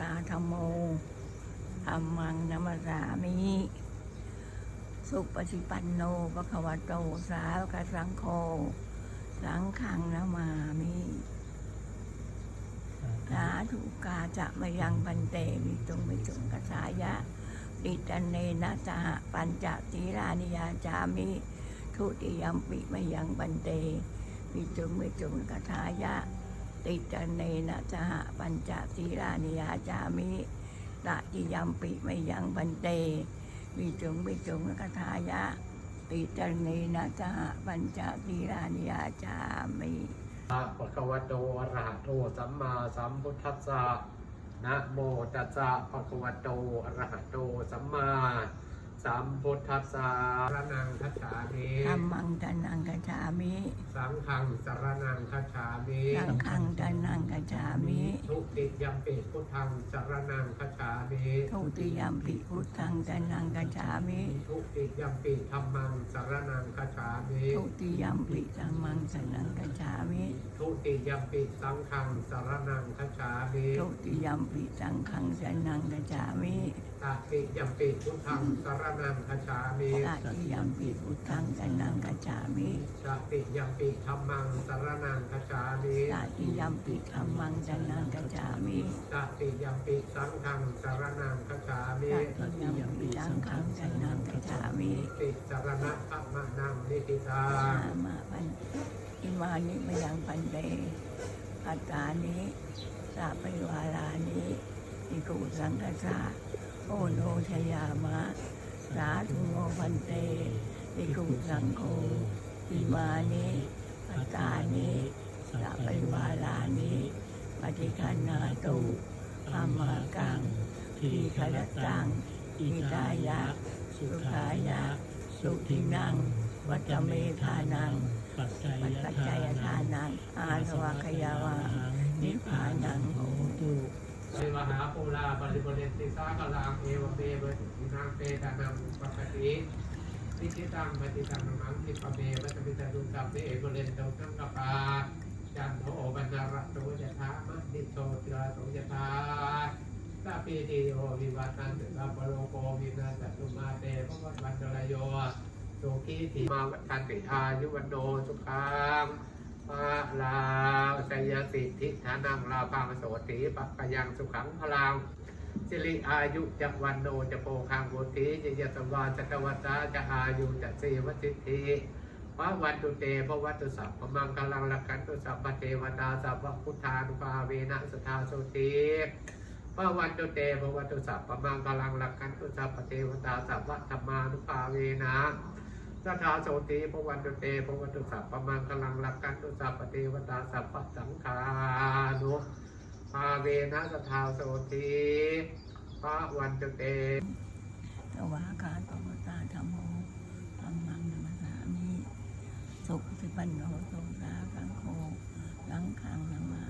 ตาธรรมโมธรรมังนัมสามิสุปฏิปันโนภควโตสาวกสังโฆสังขังนามามิสาธุกาจะมายังปันเตวิจงวิจงกสายะติตันเนนะสหปัญจศีรานิยาจามิ ทุติยมปิมายังปันเตวิจงวิจงกสายะ ติตันเนนะสหปัญจศีรานิยาจามิตติยมปิมายังปันเตวิจงวิจงกสายะ ติตันเนนะสหปัญจศีรานิยาจามิอะภะคะวะโตอะระหะโตสัมมาสัมพุทธัสสะนะโมตัสสะภะคะวะโตอะระหะโตสัมมาสัมพุทธัสสะสรนังคัจฉา มิธรรมังตนังกัจฉามิ สังฆังสรนังคัจฉามิ สังฆังตนังกัจฉามิ ทุติยัมปิพุทธังสรนังคัจฉามิทุติยมปิพุทธังตนังกัจฉามิทุติยัมปิธัมมังสรนังคัจฉามิทุติยมปิสัมมังสนังกัจฉามิทุติยัมปิสังฆังสรนังคัจฉามิทุติยมปิสังฆังสนังกัจฉามิตติยัมปิพุทธังสรนังคัจฉามิตติยมปิพุทธังสนังกัจฉามิตติยัมปิธัมมังสรนังคัจฉามิตติยมปิธรรมังสนังกัจฉามิตติยัมปิสังฆังสรนังคัจฉามิตติยมปิสังฆังสนังกัจฉามิติสรณะพระมนังนิติตามามาพันอิมานิมยังพันเตอัตตานิสาปริวารานิอิกุสังกสาโอโนชยามะสาธุโมพันเตอิกุสังโฆอิมานิอัตตานิสาปริวารานิ ปฏิคันนาตุอามากังทีขลตังอิตายะ สุขายะ สุทินัง วัจเมธานัง ปัจจัยทานัง อาสวะขยาวานิพพานังโหตุเทวหาปูลาบริบริติสากลังเอวเมเวทินังเตตานังปปติทิจิตังปฏิตังนังนิปเมวัตมิตาดุสัพเพเอเวเรนโตสังกปา จันโทบรรณระโตยถามะนิโตติราโตยถาสาปีติโยวิวัตันติสัพพโลโกวินาศตุมาเตภวัตวันตรายโยสุขีติมาวัฏันติอายุวันโนสุขังปะลาสยสิทธิฐานังลาภามโสติปัปยังสุขังพลังสิริอายุจะวันโนจะโปคังโบติจะยตวาจักรวัตาจะอายุจะเสวติทิ พระวันตุเตพระวัตุสัพพมังกลังลักขันตุสัพพเทวตาสัพพพุทธานุภาเวนะสทาโสติพระวันตุเตพระวัตุสัพพมังกลังลักขันตุสัพพเทวตาสัพพธรรมานุภาเวนะสถาโสติพระวันตุเตพระวัตุสัพพมังกลังลักกันตุสัพพเทวตาสัพพสังขานุภาเวนะสถาโสติพระวันตุเตสวากาโตตาธรรมโมธรรมังนั สุขสิปันโนโตสาสังโฆสังคังนังมา